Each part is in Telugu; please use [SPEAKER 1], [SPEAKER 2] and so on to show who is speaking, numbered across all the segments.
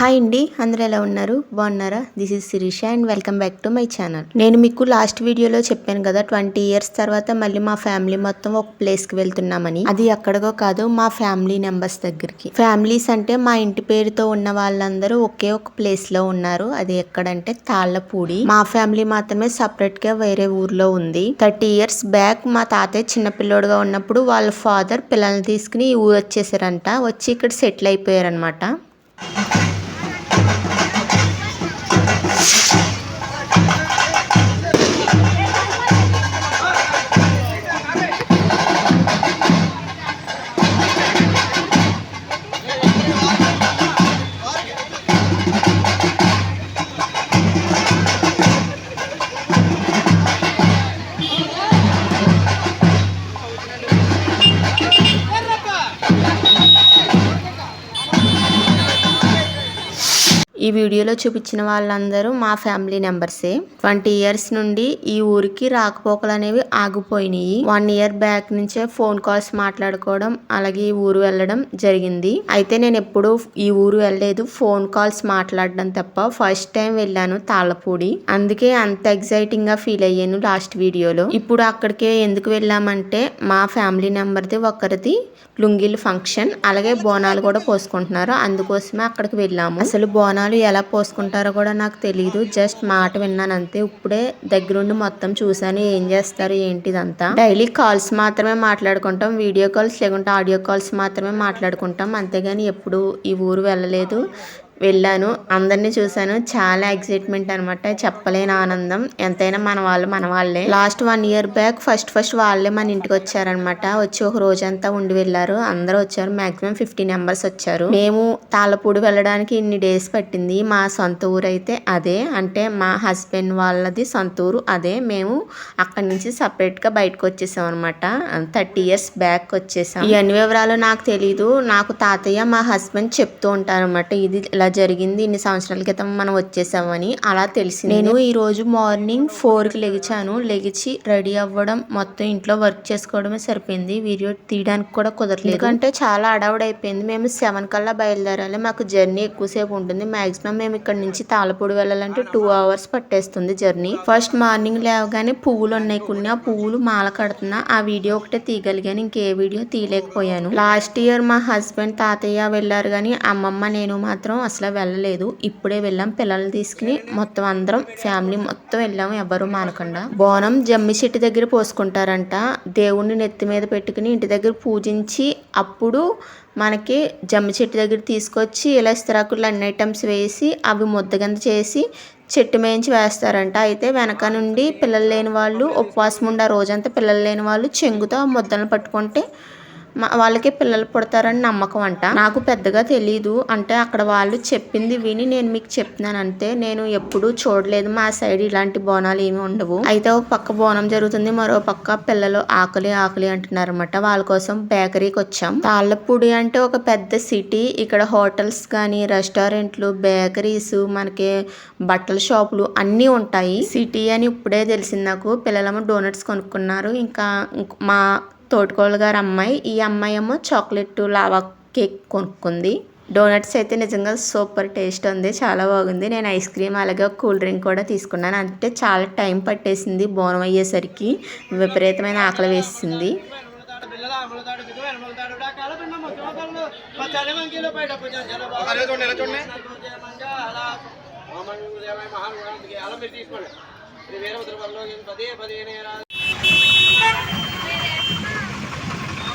[SPEAKER 1] హాయ్ అండి అందరూ ఎలా ఉన్నారు? బాగున్నారా? This is Sirisha and welcome back to my channel నేను మీకు లాస్ట్ వీడియోలో చెప్పాను కదా ట్వంటీ ఇయర్స్ తర్వాత మళ్ళీ మా ఫ్యామిలీ మొత్తం ఒక ప్లేస్కి వెళ్తున్నామని. అది ఎక్కడికో కాదు మా ఫ్యామిలీ నెంబర్స్ దగ్గరికి. ఫ్యామిలీస్ అంటే మా ఇంటి పేరుతో ఉన్న వాళ్ళందరూ ఒకే ఒక ప్లేస్లో ఉన్నారు. అది ఎక్కడంటే తాళ్ళపూడి మా ఫ్యామిలీ మాత్రమే సపరేట్గా వేరే ఊర్లో ఉంది. థర్టీ ఇయర్స్ బ్యాక్ మా తాతయ్య చిన్నపిల్లోడుగా ఉన్నప్పుడు వాళ్ళ ఫాదర్ పిల్లల్ని తీసుకుని ఈ ఊరు వచ్చేసారంట. వచ్చి ఇక్కడ సెటిల్ అయిపోయారనమాట వీడియోలో చూపించిన వాళ్ళందరూ మా ఫ్యామిలీ మెంబర్సే. ట్వంటీ ఇయర్స్ నుండి ఈ ఊరికి రాకపోకలు అనేవి ఆగిపోయినాయి. వన్ ఇయర్ బ్యాక్ నుంచే ఫోన్ కాల్స్ మాట్లాడుకోవడం అలాగే ఈ ఊరు వెళ్ళడం జరిగింది. అయితే నేను ఎప్పుడు ఈ ఊరు వెళ్ళలేదు. ఫోన్ కాల్స్ మాట్లాడడం తప్ప ఫస్ట్ టైం వెళ్ళాను తాళ్ళపూడి. అందుకే అంత ఎగ్జైటింగ్గా ఫీల్ అయ్యాను లాస్ట్ వీడియోలో. ఇప్పుడు అక్కడికే ఎందుకు వెళ్ళామంటే మా ఫ్యామిలీ మెంబర్ది ఒకరిది లుంగిల్ ఫంక్షన్ అలాగే బోనాలు కూడా పోసుకుంటున్నారు. అందుకోసమే అక్కడికి వెళ్ళాము. అసలు బోనాలు ఎలా పోసుకుంటారో కూడా నాకు తెలియదు జస్ట్ మాట విన్నాను అంతే. ఇప్పుడే దగ్గరుండి మొత్తం చూసాను ఏం చేస్తారు ఏంటిదంతా. డైలీ కాల్స్ మాత్రమే మాట్లాడుకుంటాం. వీడియో కాల్స్ లేకుంటే ఆడియో కాల్స్ మాత్రమే మాట్లాడుకుంటాం. అంతేగాని ఎప్పుడు ఈ ఊరు వెళ్ళలేదు. వెళ్ళాను. అందరినీ చూశాను. చాలా ఎక్సైట్మెంట్ అనమాట చెప్పలేని ఆనందం. ఎంతైనా మన వాళ్ళు మన వాళ్ళే. Last one year back first first వాళ్ళే మన ఇంటికి వచ్చారనమాట వచ్చి ఒక రోజంతా ఉండి వెళ్ళారు. అందరూ వచ్చారు. మాక్సిమం ఫిఫ్టీ మెంబర్స్ వచ్చారు. మేము తాళపూడి వెళ్ళడానికి ఇన్ని డేస్ పట్టింది. మా సొంత ఊరు అయితే అదే. అంటే మా హస్బెండ్ వాళ్ళది సొంత ఊరు అదే. మేము అక్కడి నుంచి సపరేట్గా బయటకు వచ్చేసాం అనమాట థర్టీ ఇయర్స్ బ్యాక్ వచ్చేసాం. ఇవన్నీ వివరాలు నాకు తెలియదు నాకు తాతయ్య మా హస్బెండ్ చెప్తూ ఉంటారు అనమాట ఇది ఇలా జరిగింది. ఇన్ని సంవత్సరాల క్రితం మనం వచ్చేసామని అలా తెలిసి నేను ఈ రోజు మార్నింగ్ ఫోర్కి లెగిచాను. లెగిచి రెడీ అవ్వడం మొత్తం ఇంట్లో వర్క్ చేసుకోవడమే సరిపోయింది. వీడియో తీయడానికి కూడా కుదరలేదు. ఎందుకంటే చాలా అడవుడు అయిపోయింది మేము సెవెన్ కల్లా బయలుదేరాలి. మాకు జర్నీ ఎక్కువసేపు ఉంటుంది. మాక్సిమం మేము ఇక్కడ నుంచి తాళపూడి వెళ్ళాలంటే టూ అవర్స్ పట్టేస్తుంది జర్నీ. ఫస్ట్ మార్నింగ్ లేవగానే పువ్వులు ఉన్నాయి కొన్ని. ఆ పువ్వులు మాల కడుతున్నా. ఆ వీడియో ఒకటే తీయగలిగాను. ఇంకే వీడియో తీయలేకపోయాను. లాస్ట్ ఇయర్ మా హస్బెండ్ తాతయ్య వెళ్ళారు కానీ అమ్మమ్మ నేను మాత్రం అసలు వెళ్ళలేదు. ఇప్పుడే వెళ్ళాం. పిల్లల్ని తీసుకుని మొత్తం అందరం ఫ్యామిలీ మొత్తం వెళ్ళాము ఎవరు మానకుండా. బోనం జమ్మి చెట్టు దగ్గర పోసుకుంటారంట. దేవుణ్ణి నెత్తి మీద పెట్టుకుని ఇంటి దగ్గర పూజించి అప్పుడు మనకి జమ్మి చెట్టు దగ్గర తీసుకొచ్చి ఇలా ఇస్తరాకులు అన్ని ఐటమ్స్ వేసి అవి ముద్దగంత చేసి చెట్టు మేయించి వేస్తారంట. అయితే వెనక నుండి పిల్లలు లేని వాళ్ళు ఉపవాసం ఉండే రోజంతా పిల్లలు లేని వాళ్ళు చెంగుతో ఆ ముద్దలను పట్టుకుంటే వాళ్ళకి పిల్లలు పుడతారని నమ్మకం అంట. నాకు పెద్దగా తెలీదు. అంటే అక్కడ వాళ్ళు చెప్పింది విని నేను మీకు చెప్తున్నాను అంతే నేను ఎప్పుడూ చూడలేదు. మా సైడ్ ఇలాంటి బోనాలు ఏమి ఉండవు. అయితే ఒక పక్క బోనం జరుగుతుంది. మరో పక్క పిల్లలు ఆకలి ఆకలి అంటున్నారు అనమాట వాళ్ళ కోసం బేకరీకి వచ్చాం. తాళ్ళపూడి అంటే ఒక పెద్ద సిటీ. ఇక్కడ హోటల్స్ కానీ రెస్టారెంట్లు బేకరీస్ మనకి బట్టల షాపులు అన్నీ ఉంటాయి. సిటీ అని ఇప్పుడే తెలిసింది నాకు. పిల్లలమ్మ డోనట్స్ కొనుక్కున్నారు. ఇంకా మా తోటికోళ్ళ గారు అమ్మాయి. ఈ అమ్మాయి ఏమో చాక్లెట్ లావా కేక్ కొనుక్కుంది. డోనట్స్ అయితే నిజంగా సూపర్ టేస్ట్ ఉంది చాలా బాగుంది. నేను ఐస్ క్రీమ్ అలాగే ఒక కూల్ డ్రింక్ కూడా తీసుకున్నాను. అంటే చాలా టైం పట్టేసింది బోనం అయ్యేసరికి. విపరీతమైన ఆకలి వేసింది.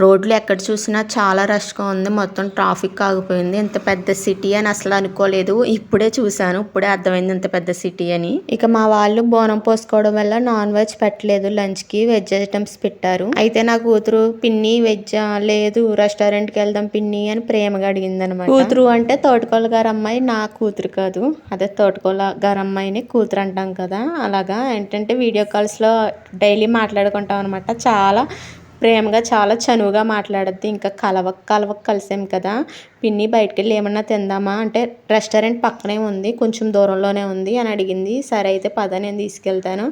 [SPEAKER 1] రోడ్లు ఎక్కడ చూసినా చాలా రష్గా ఉంది. మొత్తం ట్రాఫిక్ ఆగిపోయింది. ఇంత పెద్ద సిటీ అని అసలు అనుకోలేదు. ఇప్పుడే చూశాను. ఇప్పుడే అర్థమైంది ఇంత పెద్ద సిటీ అని. ఇక మా వాళ్ళు బోనం పోసుకోవడం వల్ల నాన్ వెజ్ పెట్టలేదు. లంచ్కి వెజ్ ఐటమ్స్ పెట్టారు. అయితే నా కూతురు పిన్ని వెజ్ లేదు. రెస్టారెంట్కి వెళ్దాం పిన్ని అని ప్రేమగా అడిగింది అనమాట కూతురు అంటే తోటకోళ్ళ గారు అమ్మాయి నా కూతురు కాదు. అదే తోటకోళ్ళ గారు అమ్మాయిని కూతురు అంటాం కదా. అలాగా. ఏంటంటే వీడియో కాల్స్లో డైలీ మాట్లాడుకుంటాం అనమాట. చాలా ప్రేమగా చాలా చనువుగా మాట్లాడద్ది. ఇంకా కలవక కలవక కలిసాం కదా. పిన్ని బయటికి వెళ్ళి ఏమన్నా తిందామా? అంటే రెస్టారెంట్ పక్కనే ఉంది కొంచెం దూరంలోనే ఉంది అని అడిగింది. సరే అయితే పద నేను తీసుకెళ్తాను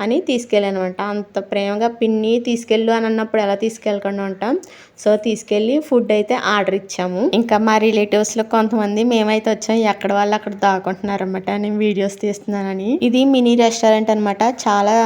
[SPEAKER 1] అని తీసుకెళ్ళాను అనమాట అంత ప్రేమగా పిన్ని తీసుకెళ్ళు అని అన్నప్పుడు ఎలా తీసుకెళ్ళకుండా ఉంటాం? సో తీసుకెళ్ళి ఫుడ్ అయితే ఆర్డర్ ఇచ్చాము. ఇంకా మా రిలేటివ్స్లో కొంతమంది మేమైతే వచ్చాం. ఎక్కడ వాళ్ళు అక్కడ దాక్కుంటున్నారన్నమాట. నేను వీడియోస్ తీస్తున్నానని. ఇది మినీ రెస్టారెంట్ అనమాట చాలా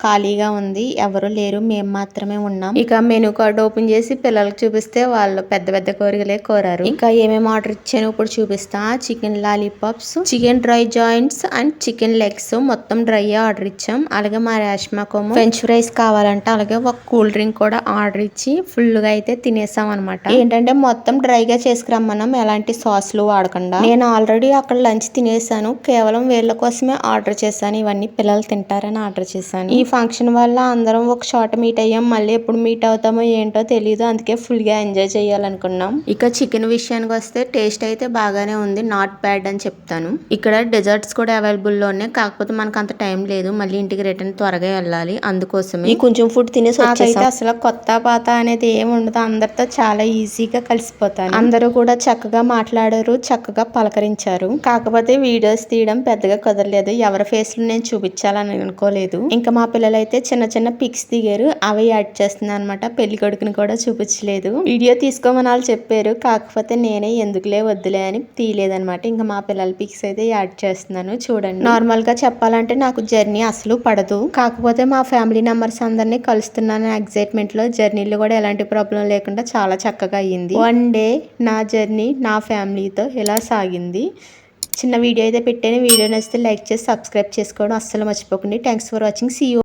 [SPEAKER 1] ఖాళీగా ఉంది. ఎవరు లేరు. మేము మాత్రమే ఉన్నాం. ఇక మెనూ కార్డ్ ఓపెన్ చేసి పిల్లలకు చూపిస్తే వాళ్ళు పెద్ద పెద్ద కోరికలే కోరారు. ఇంకా ఏమేమి ఆర్డర్ ఇచ్చాను ఇప్పుడు చూపిస్తా. Chicken lollipops chicken dry joints and chicken legs మొత్తం డ్రై ఆర్డర్ ఇచ్చాం. అలాగే మా రేష్మాకోమో ఫ్రెంచ్ ఫ్రైస్ కావాలంటే అలాగే ఒక కూల్ డ్రింక్ కూడా ఆర్డర్ ఇచ్చి ఫుల్గా అయితే తినేసాం అనమాట ఏంటంటే మొత్తం డ్రై గా చేసుకురమ్మన్నాం. ఎలాంటి సాస్లు వాడకుండా. నేను ఆల్రెడీ అక్కడ లంచ్ తినేసాను. కేవలం వీళ్ళ కోసమే ఆర్డర్ చేశాను. ఇవన్నీ పిల్లలు తింటారని ఆర్డర్ చేశాను. ఈ ఫంక్షన్ వల్ల అందరం ఒక చోట మీట్ అయ్యాం. మళ్ళీ ఎప్పుడు మీట్ అవుతామో ఏంటో తెలియదు అందుకే ఫుల్గా ఎంజాయ్ చేయాలనుకున్నాం. ఇక చికెన్ విషయానికి వస్తే టేస్ట్ అయితే బాగానే ఉంది. నాట్ బ్యాడ్ అని చెప్తాను. ఇక్కడ డెజర్ట్స్ కూడా అవైలబుల్లో ఉన్నాయి కాకపోతే మనకు అంత టైం లేదు. మళ్ళీ ఇంటికి రిటర్న్ త్వరగా వెళ్ళాలి. అందుకోసమే
[SPEAKER 2] ఈ కొంచెం ఫుడ్ తినేసి
[SPEAKER 1] అసలు కొత్త పాత అనేది ఏమి ఉండదు. అందరితో చాలా ఈజీగా కలిసిపోతాను. అందరూ కూడా చక్కగా మాట్లాడారు. చక్కగా పలకరించారు. కాకపోతే వీడియోస్ తీయడం పెద్దగా కుదరలేదు. ఎవరి ఫేస్లో నేను చూపించాలని అనుకోలేదు. ఇంకా మా పిల్లలు అయితే చిన్న చిన్న పిక్స్ దిగారు. అవి యాడ్ చేస్తున్నాను అనమాట పెళ్ళి కొడుకుని కూడా చూపించలేదు. వీడియో తీసుకోమని వాళ్ళు చెప్పారు. కాకపోతే నేనే ఎందుకులే వద్దులే అని తీయలేదనమాట ఇంకా మా పిల్లల పిక్స్ అయితే యాడ్ చేస్తున్నాను. చూడండి. నార్మల్గా చెప్పాలంటే నాకు జర్నీ అసలు పడదు. కాకపోతే మా ఫ్యామిలీ మెంబర్స్ అందరినీ కలుస్తున్నాను ఎగ్జైట్మెంట్లో జర్నీలో కూడా ఎలాంటి ప్రాబ్లం లేకుండా చాలా చక్కగా అయ్యింది. వన్ డే నా జర్నీ నా ఫ్యామిలీతో ఇలా సాగింది. చిన్న వీడియో అయితే పెట్టాను. వీడియో నచ్చితే లైక్ చేసి సబ్స్క్రైబ్ చేసుకోవడం అస్సలు మర్చిపోకండి. Thanks for watching. సీ